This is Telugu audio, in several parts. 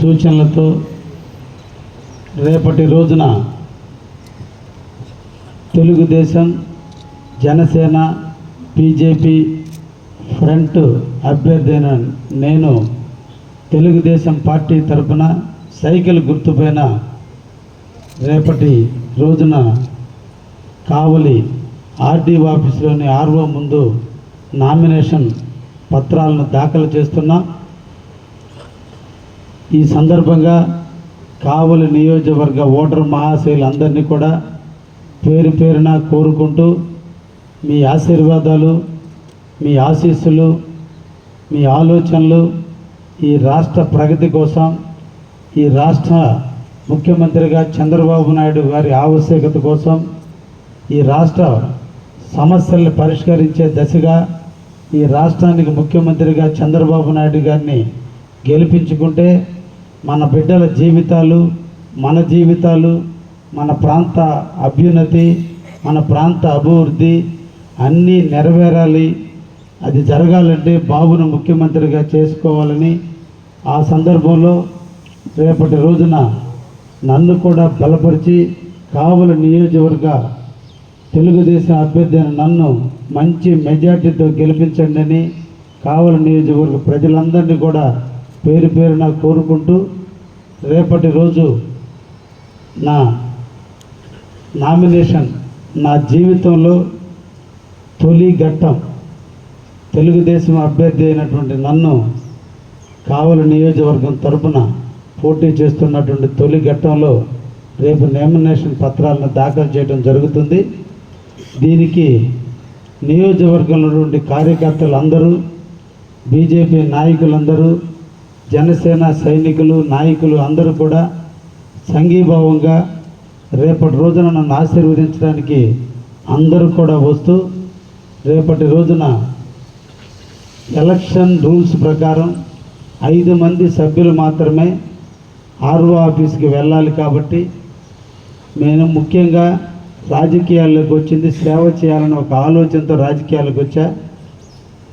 సూచనలతో రేపటి రోజున తెలుగుదేశం జనసేన బీజేపీ ఫ్రంట్ అభ్యర్థిన నేను తెలుగుదేశం పార్టీ తరపున సైకిల్ గుర్తుపైన రేపటి రోజున కావలి ఆర్డీ ఆఫీస్లోని ఆర్ఓ ముందు నామినేషన్ పత్రాలను దాఖలు చేస్తున్నాం. ఈ సందర్భంగా కావలి నియోజకవర్గ ఓటర్ మహాశయులందరినీ కూడా పేరు పేరున కోరుకుంటూ మీ ఆశీర్వాదాలు మీ ఆశీస్సులు మీ ఆలోచనలు ఈ రాష్ట్ర ప్రగతి కోసం ఈ రాష్ట్ర ముఖ్యమంత్రిగా చంద్రబాబు నాయుడు గారి ఆవశ్యకత కోసం ఈ రాష్ట్ర సమస్యలను పరిష్కరించే దశగా ఈ రాష్ట్రానికి ముఖ్యమంత్రిగా చంద్రబాబు నాయుడు గారిని గెలిపించుకుంటే మన బిడ్డల జీవితాలు మన జీవితాలు మన ప్రాంత అభ్యున్నతి మన ప్రాంత అభివృద్ధి అన్నీ నెరవేరాలి. అది జరగాలంటే బాబును ముఖ్యమంత్రిగా చేసుకోవాలని ఆ సందర్భంలో రేపటి రోజున నన్ను కూడా బలపరిచి కావల నియోజకవర్గ తెలుగుదేశం అభ్యర్థి నన్ను మంచి మెజార్టీతో గెలిపించండి అని కావలి నియోజకవర్గ ప్రజలందరినీ కూడా పేరు పేరున కోరుకుంటూ రేపటి రోజు నా నామినేషన్ నా జీవితంలో తొలి ఘట్టం తెలుగుదేశం అభ్యర్థి అయినటువంటి నన్ను కావలి నియోజకవర్గం తరపున పోటీ చేస్తున్నటువంటి తొలి ఘట్టంలో రేపు నామినేషన్ పత్రాలను దాఖలు చేయడం జరుగుతుంది. దీనికి నియోజకవర్గంలో నుండి కార్యకర్తలు అందరూ బీజేపీ నాయకులందరూ జనసేన సైనికులు నాయకులు అందరూ కూడా సంఘీభావంగా రేపటి రోజున నన్ను ఆశీర్వదించడానికి అందరూ కూడా వస్తూ రేపటి రోజున ఎలక్షన్ రూల్స్ ప్రకారం ఐదు మంది సభ్యులు మాత్రమే ఆర్ఓ ఆఫీస్కి వెళ్ళాలి కాబట్టి నేను ముఖ్యంగా రాజకీయాల్లోకి వచ్చింది సేవ చేయాలని ఒక ఆలోచనతో రాజకీయాలకు వచ్చా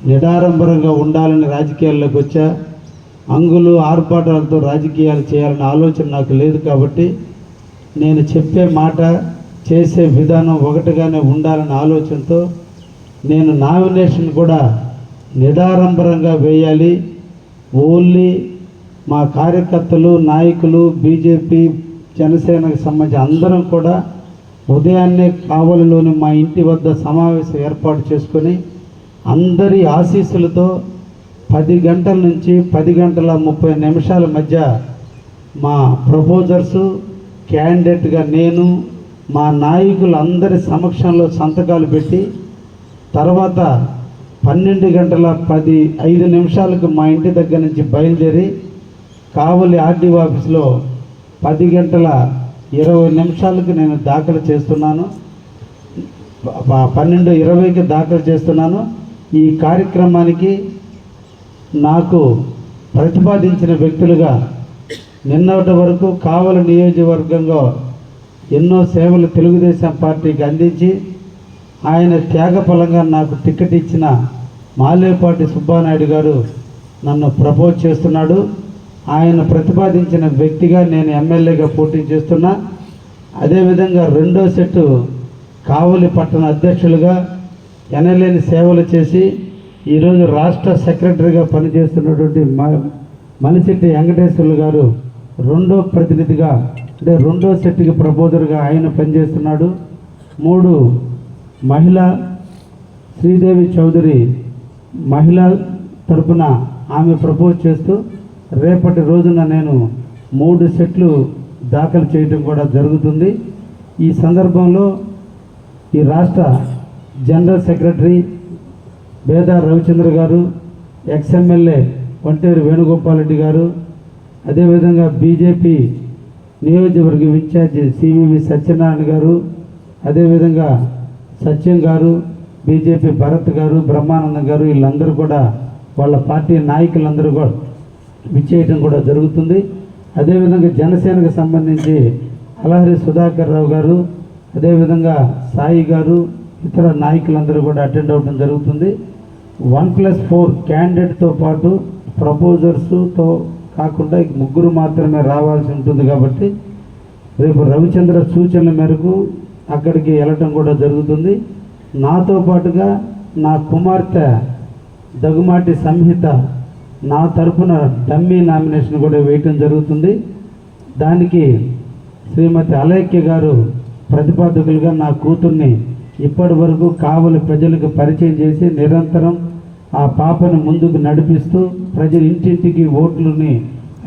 నిడారంభరంగా ఉండాలని రాజకీయాల్లోకి వచ్చా అంగులు ఆర్భాటాలతో రాజకీయాలు చేయాలనే ఆలోచన నాకు లేదు కాబట్టి నేను చెప్పే మాట చేసే విధానం ఒకటిగానే ఉండాలనే ఆలోచనతో నేను నామినేషన్ కూడా నిడారంభరంగా వేయాలి. ఓన్లీ మా కార్యకర్తలు నాయకులు బీజేపీ జనసేనకు సంబంధించి అందరం కూడా ఉదయాన్నే కావలిలోని మా ఇంటి వద్ద సమావేశం ఏర్పాటు చేసుకొని అందరి ఆశీస్సులతో పది గంటల నుంచి పది గంటల ముప్పై నిమిషాల మధ్య మా ప్రపోజర్సు క్యాండిడేట్గా నేను మా నాయకులందరి సమక్షంలో సంతకాలు పెట్టి తర్వాత పన్నెండు గంటల పది ఐదు నిమిషాలకు మా ఇంటి దగ్గర నుంచి బయలుదేరి కావలి ఆర్డీఓ ఆఫీస్లో పది గంటల ఇరవై నిమిషాలకు నేను దాఖలు చేస్తున్నాను. పన్నెండు ఇరవైకి దాఖలు చేస్తున్నాను. ఈ కార్యక్రమానికి నాకు ప్రతిపాదించిన వ్యక్తులుగా నిన్నటి వరకు కావలి నియోజకవర్గంలో ఎన్నో సేవలు తెలుగుదేశం పార్టీకి అందించి ఆయన త్యాగఫలంగా నాకు టికెట్ ఇచ్చిన మాలేపాటి సుబ్బానాయుడు గారు నన్ను ప్రపోజ్ చేస్తున్నాడు. ఆయన ప్రతిపాదించిన వ్యక్తిగా నేను ఎమ్మెల్యేగా పోటీ చేస్తున్నా. అదేవిధంగా రెండో సెట్టు కావలి పట్టణ అధ్యక్షులుగా ఎనలేని సేవలు చేసి ఈరోజు రాష్ట్ర సెక్రటరీగా పనిచేస్తున్నటువంటి మ- మలిశెట్టి వెంకటేశ్వర్లు గారు రెండో ప్రతినిధిగా అంటే రెండో సెట్కి ప్రపోజర్గా ఆయన పనిచేస్తున్నాడు. మూడు మహిళ శ్రీదేవి చౌదరి మహిళ తరపున ఆమె ప్రపోజ్ చేస్తూ రేపటి రోజున నేను మూడు సెట్లు దాఖలు చేయడం కూడా జరుగుతుంది. ఈ సందర్భంలో ఈ రాష్ట్ర జనరల్ సెక్రటరీ బేదా రవిచంద్ర గారు ఎక్స్ఎమ్మెల్యే వంటేరు వేణుగోపాలరెడ్డి గారు అదేవిధంగా బీజేపీ నియోజకవర్గం ఇన్ఛార్జి సివివి సత్యనారాయణ గారు అదేవిధంగా సత్యం గారు బీజేపీ భరత్ గారు బ్రహ్మానందం గారు వీళ్ళందరూ కూడా వాళ్ళ పార్టీ నాయకులందరూ కూడా విచ్చేయటం కూడా జరుగుతుంది. అదేవిధంగా జనసేనకు సంబంధించి అలహరి సుధాకర్ రావు గారు అదేవిధంగా సాయి గారు ఇతర నాయకులందరూ కూడా అటెండ్ అవ్వడం జరుగుతుంది. వన్ ప్లస్ ఫోర్ క్యాండిడేట్తో పాటు ప్రపోజర్స్తో కాకుండా ముగ్గురు మాత్రమే రావాల్సి ఉంటుంది కాబట్టి రేపు రవిచంద్ర సూచనల మేరకు అక్కడికి వెళ్ళటం కూడా జరుగుతుంది. నాతో పాటుగా నా కుమార్తె దగుమాటి సంహిత నా తరపున డమ్మీ నామినేషన్ కూడా వేయటం జరుగుతుంది. దానికి శ్రీమతి అలేఖ్య గారు ప్రతిపాదకులుగా నా కూతుర్ని ఇప్పటి వరకు కావలి ప్రజలకు పరిచయం చేసి నిరంతరం ఆ పాపను ముందుకు నడిపిస్తూ ప్రజల ఇంటింటికి ఓట్లని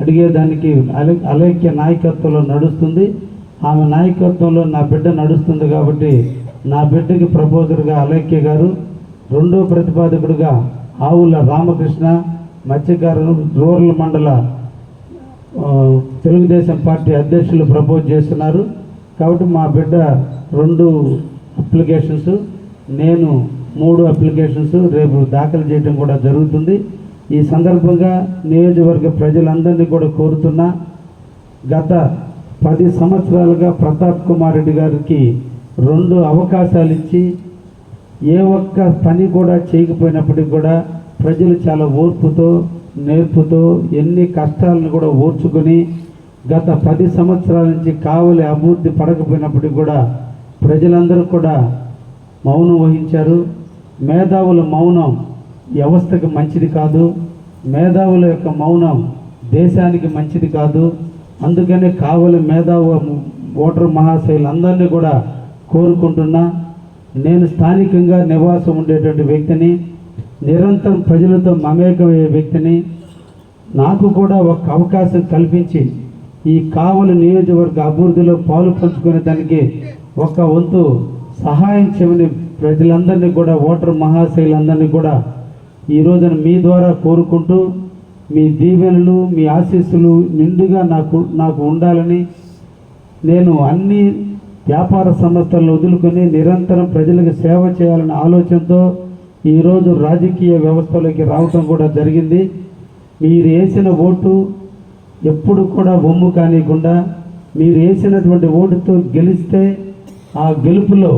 అడిగేదానికి అలే అలేఖ్య నాయకత్వంలో నడుస్తుంది. ఆమె నాయకత్వంలో నా బిడ్డ నడుస్తుంది కాబట్టి నా బిడ్డకి ప్రపోజర్గా అలేఖ్య గారు రెండో ప్రతిపాదకుడిగా ఆవుల రామకృష్ణ మత్స్యకారు రూరల్ మండల తెలుగుదేశం పార్టీ అధ్యక్షులు ప్రపోజ్ చేస్తున్నారు. కాబట్టి మా బిడ్డ రెండు అప్లికేషన్స్ నేను మూడు అప్లికేషన్స్ రేపు దాఖలు చేయడం కూడా జరుగుతుంది. ఈ సందర్భంగా నియోజకవర్గ ప్రజలందరినీ కూడా కోరుతున్నా గత పది సంవత్సరాలుగా ప్రతాప్ కుమార్ రెడ్డి గారికి రెండు అవకాశాలు ఇచ్చి ఏ ఒక్క పని కూడా చేయకపోయినప్పటికీ కూడా ప్రజలు చాలా ఓర్పుతో నేర్పుతో ఎన్ని కష్టాలను కూడా ఓర్చుకొని గత పది సంవత్సరాల నుంచి కావలి అభివృద్ధి పడకపోయినప్పటికీ కూడా ప్రజలందరూ కూడా మౌనం వహించారు. మేధావుల మౌనం వ్యవస్థకి మంచిది కాదు. మేధావుల యొక్క మౌనం దేశానికి మంచిది కాదు. అందుకనే కావలి మేధావు ఓటర్ మహాశయులందరినీ కూడా కోరుకుంటున్నా. నేను స్థానికంగా నివాసం ఉండేటువంటి వ్యక్తిని నిరంతరం ప్రజలతో మమేకమయ్యే వ్యక్తిని నాకు కూడా ఒక అవకాశం కల్పించి ఈ కావలి నియోజకవర్గ అభివృద్ధిలో పాలు పంచుకునే దానికి ఒక వంతు సహాయం చేయమని ప్రజలందరినీ కూడా ఓటర్ మహాశైలందరినీ కూడా ఈ రోజున మీ ద్వారా కోరుకుంటూ మీ దీవెనలు మీ ఆశీస్సులు నిండుగా నాకు నాకు ఉండాలని నేను అన్ని వ్యాపార సంస్థలను వదులుకొని నిరంతరం ప్రజలకు సేవ చేయాలనే ఆలోచనతో ఈరోజు రాజకీయ వ్యవస్థలోకి రావటం కూడా జరిగింది. మీరు వేసిన ఓటు ఎప్పుడు కూడా బొమ్ము కానియకుండా మీరు వేసినటువంటి ఓటుతో గెలిస్తే ఆ గెలుపులో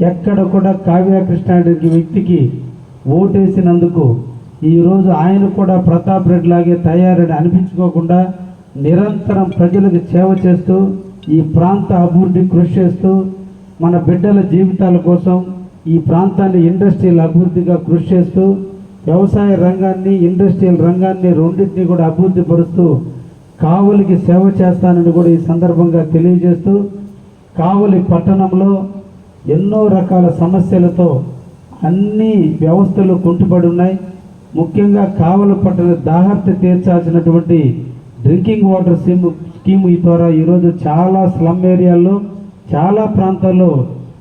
ఎక్కడ కూడా కావ్య కృష్ణారెడ్డి వ్యక్తికి ఓటేసినందుకు ఈరోజు ఆయన కూడా ప్రతాప్ రెడ్డి లాగే తయారని అనిపించుకోకుండా నిరంతరం ప్రజలకు సేవ చేస్తూ ఈ ప్రాంత అభివృద్ధి కృషి చేస్తూ మన బిడ్డల జీవితాల కోసం ఈ ప్రాంతాన్ని ఇండస్ట్రియల్ అభివృద్ధిగా కృషి చేస్తూ వ్యవసాయ రంగాన్ని ఇండస్ట్రియల్ రంగాన్ని రెండింటిని కూడా అభివృద్ధి పరుస్తూ కావలికి సేవ చేస్తానని కూడా ఈ సందర్భంగా తెలియజేస్తూ కావలి పట్టణంలో ఎన్నో రకాల సమస్యలతో అన్ని వ్యవస్థలు కుంటుపడి ఉన్నాయి ముఖ్యంగా కావలి పట్టణ దాహర్త తీర్చాల్సినటువంటి డ్రింకింగ్ వాటర్ స్కీమ్ స్కీమ్ ఈ ద్వారా ఈరోజు చాలా స్లమ్ ఏరియాల్లో చాలా ప్రాంతాల్లో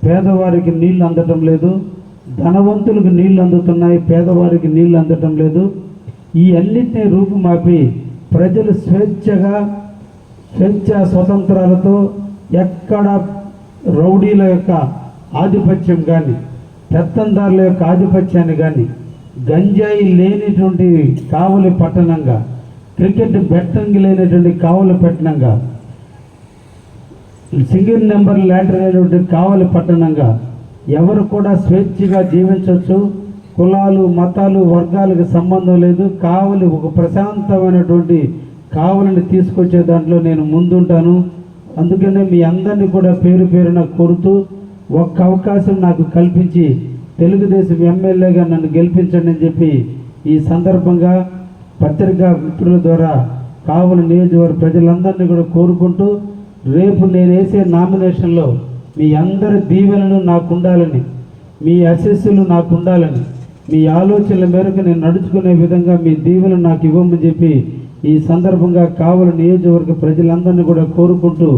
పేదవారికి నీళ్ళు అందటం లేదు. ధనవంతులకు నీళ్ళు అందుతున్నాయి పేదవారికి నీళ్ళు అందటం లేదు. ఈ అన్నిటినీ రూపుమాపి ప్రజలు స్వేచ్ఛగా స్వేచ్ఛ స్వతంత్రాలతో ఎక్కడ రౌడీల యొక్క ఆధిపత్యం కానీ పెత్తందారుల యొక్క ఆధిపత్యాన్ని కానీ గంజాయి లేనిటువంటి కావలి పట్టణంగా క్రికెట్ బెట్టింగ్ లేనటువంటి కావలి పట్టణంగా సింగిల్ నెంబర్ ల్యాటర్ అనేటువంటి కావలి పట్టణంగా ఎవరు కూడా స్వేచ్ఛగా జీవించవచ్చు. కులాలు మతాలు వర్గాలకు సంబంధం లేదు. కావలి ఒక ప్రశాంతమైనటువంటి కావలిని తీసుకొచ్చే దాంట్లో నేను ముందుంటాను. అందుకనే మీ అందరినీ కూడా పేరు పేరున కోరుతూ ఒక్క అవకాశం నాకు కల్పించి తెలుగుదేశం ఎమ్మెల్యేగా నన్ను గెలిపించండి అని చెప్పి ఈ సందర్భంగా పత్రికా మిత్రుల ద్వారా కావుల నియోజకవర్గ ప్రజలందరినీ కూడా కోరుకుంటూ రేపు నేను వేసే నామినేషన్లో మీ అందరి దీవెనలు నాకు ఉండాలని మీ అసెస్సులు నాకు ఉండాలని మీ ఆలోచనల మేరకు నేను నడుచుకునే విధంగా మీ దీవెనలు నాకు ఇవ్వమని చెప్పి ఈ సందర్భంగా కావలి నియోజకవర్గ ప్రజలందరినీ కూడా కోరుకుంటూ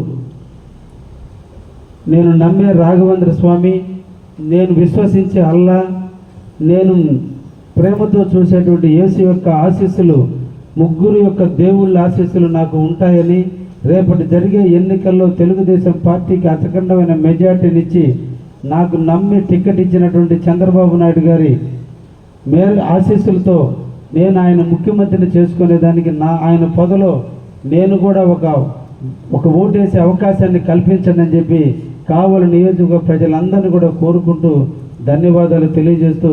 నేను నమ్మే రాఘవేంద్ర స్వామి నేను విశ్వసించే అల్లా నేను ప్రేమతో చూసేటువంటి యేసు యొక్క ఆశీస్సులు ముగ్గురు యొక్క దేవుళ్ళ ఆశీస్సులు నాకు ఉంటాయని రేపటి జరిగే ఎన్నికల్లో తెలుగుదేశం పార్టీకి అతఖండమైన మెజార్టీనిచ్చి నాకు నమ్మి టికెట్ ఇచ్చినటువంటి చంద్రబాబు నాయుడు గారి మేలు ఆశీస్సులతో నేను ఆయన ముఖ్యమంత్రిని చేసుకునేదానికి నా ఆయన పొదలో నేను కూడా ఒక ఒక ఓటేసే అవకాశాన్ని కల్పించండి అని చెప్పి కావలి నియోజకవర్గ ప్రజలందరినీ కూడా కోరుకుంటూ ధన్యవాదాలు తెలియజేస్తూ